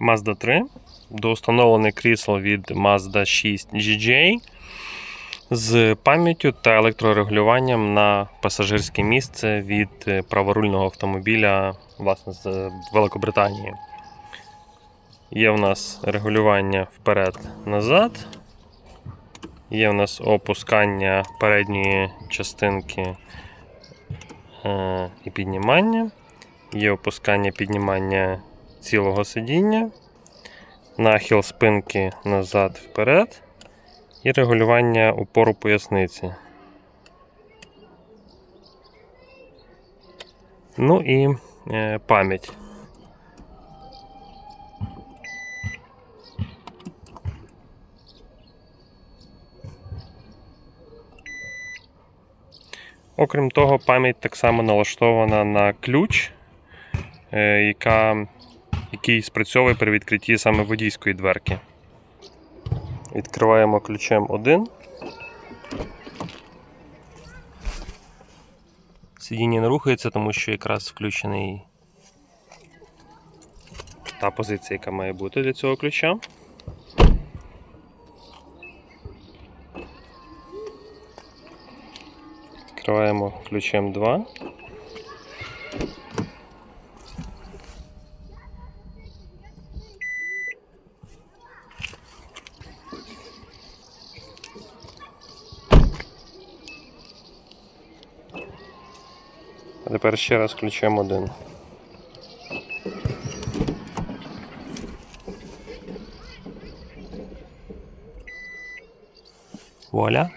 Mazda 3, доустановлене крісло від Mazda 6 GJ з пам'яттю та електрорегулюванням на пасажирське місце від е, праворульного автомобіля власне, з Великобританії. Є в нас регулювання вперед-назад. Є в нас опускання передньої частинки е, і піднімання. Є опускання піднімання цілого сидіння, нахил спинки назад вперед і регулювання упору поясниці. Ну і е, пам'ять. Окрім того, пам'ять так само налаштована на ключ, е, яка, який спрацьовує при відкритті саме водійської дверки. Відкриваємо ключем один. Сидіння не рухається, тому що якраз включений та позиція, яка має бути для цього ключа. Відкриваємо ключем 2. А тепер ще раз ключем один. Вуаля.